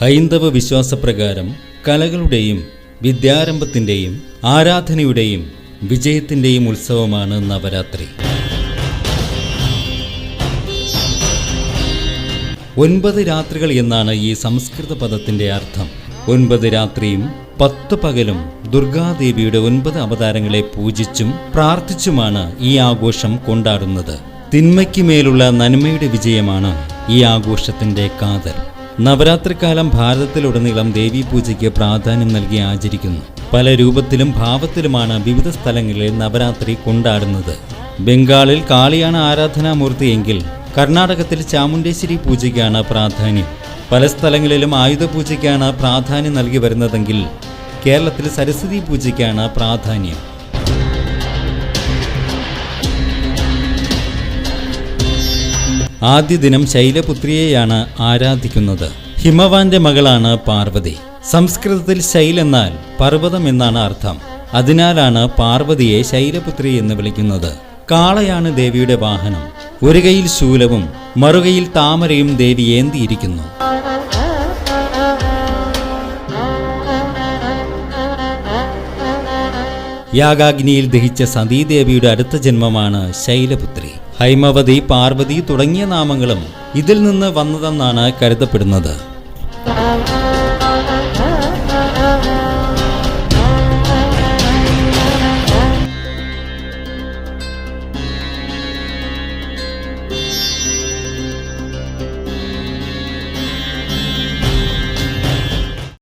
ഹൈന്ദവ വിശ്വാസപ്രകാരം കലകളുടെയും വിദ്യാരംഭത്തിന്റെയും ആരാധനയുടെയും വിജയത്തിന്റെയും ഉത്സവമാണ് നവരാത്രി. ഒൻപത് രാത്രികൾ എന്നാണ് ഈ സംസ്കൃത പദത്തിന്റെ അർത്ഥം. ഒൻപത് രാത്രിയും പത്ത് പകലും ദുർഗാദേവിയുടെ ഒൻപത് അവതാരങ്ങളെ പൂജിച്ചും പ്രാർത്ഥിച്ചുമാണ് ഈ ആഘോഷം കൊണ്ടാടുന്നത്. തിന്മയ്ക്ക് മേലുള്ള നന്മയുടെ വിജയമാണ് ഈ ആഘോഷത്തിന്റെ കാതൽ. നവരാത്രിക്കാലം ഭാരതത്തിലുടനീളം ദേവീ പൂജയ്ക്ക് പ്രാധാന്യം നൽകി ആചരിക്കുന്നു. പല രൂപത്തിലും ഭാവത്തിലുമാണ് വിവിധ സ്ഥലങ്ങളിൽ നവരാത്രി കൊണ്ടാടുന്നത്. ബംഗാളിൽ കാളിയാണ് ആരാധനാമൂർത്തിയെങ്കിൽ കർണാടകത്തിൽ ചാമുണ്ടേശ്വരി പൂജയ്ക്കാണ് പ്രാധാന്യം. പല സ്ഥലങ്ങളിലും ആയുധ പൂജയ്ക്കാണ് പ്രാധാന്യം നൽകി വരുന്നതെങ്കിൽ കേരളത്തിൽ സരസ്വതി പൂജയ്ക്കാണ് പ്രാധാന്യം. ആദ്യ ദിനം ശൈലപുത്രിയെയാണ് ആരാധിക്കുന്നത്. ഹിമവാന്റെ മകളാണ് പാർവതി. സംസ്കൃതത്തിൽ ശൈൽ എന്നാൽ പർവതം എന്നാണ് അർത്ഥം. അതിനാലാണ് പാർവതിയെ ശൈലപുത്രി എന്ന് വിളിക്കുന്നത്. കാളയാണ് ദേവിയുടെ വാഹനം. ഒരു കൈയിൽ ശൂലവും മറുകയിൽ താമരയും ദേവി ഏന്തിയിരിക്കുന്നു. യാഗാഗ്നിയിൽ ദഹിച്ച സതീദേവിയുടെ അടുത്ത ജന്മമാണ് ശൈലപുത്രി ഹൈമവതി പാർവതി തുടങ്ങിയ നാമങ്ങളും ഇതിൽ നിന്ന് വന്നതെന്നാണ് കരുതപ്പെടുന്നത്.